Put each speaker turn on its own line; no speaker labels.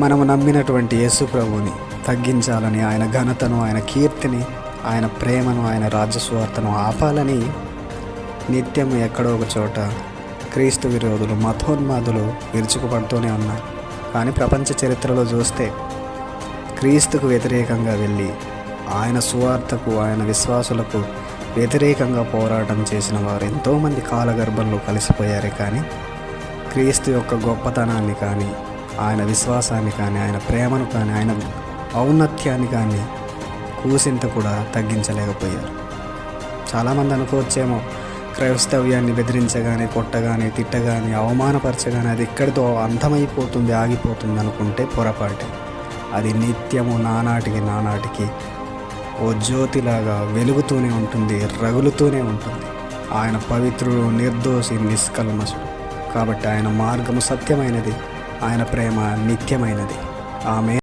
మనము నమ్మినటువంటి యేసు ప్రభువుని తగ్గించాలని ఆయన ఘనతను ఆయన కీర్తిని ఆయన ప్రేమను ఆయన రాజ్యస్వార్థను ఆపాలని నిత్యం ఎక్కడో ఒక చోట క్రీస్తు విరోధులు మతోన్మాదులు విరుచుకుపడుతూనే ఉన్నారు. కానీ ప్రపంచ చరిత్రలో చూస్తే క్రీస్తుకు వ్యతిరేకంగా వెళ్ళి ఆయన సువార్తకు ఆయన విశ్వాసులకు వ్యతిరేకంగా పోరాటం చేసిన వారు ఎంతోమంది కాలగర్భంలో కలిసిపోయారే కానీ క్రీస్తు యొక్క గొప్పతనాన్ని కానీ ఆయన విశ్వాసాన్ని కానీ ఆయన ప్రేమను కానీ ఆయన ఔన్నత్యాన్ని కానీ కూసింత కూడా తగ్గించలేకపోయారు. చాలామంది అనుకోవచ్చేమో క్రైస్తవ్యాన్ని బెదిరించగానే కొట్టగానే తిట్టగానే అవమానపరచగానే అది ఇక్కడితో అంతమైపోతుంది ఆగిపోతుంది అనుకుంటే పొరపాటే. అది నిత్యము నానాటికి నానాటికి ఓ జ్యోతిలాగా వెలుగుతూనే ఉంటుంది రగులుతూనే ఉంటుంది. ఆయన పవిత్రుడు నిర్దోషి నిష్కల్మసుడు కాబట్టి ఆయన మార్గము సత్యమైనది. ఆయన ప్రేమ నిత్యమైనది. ఆమె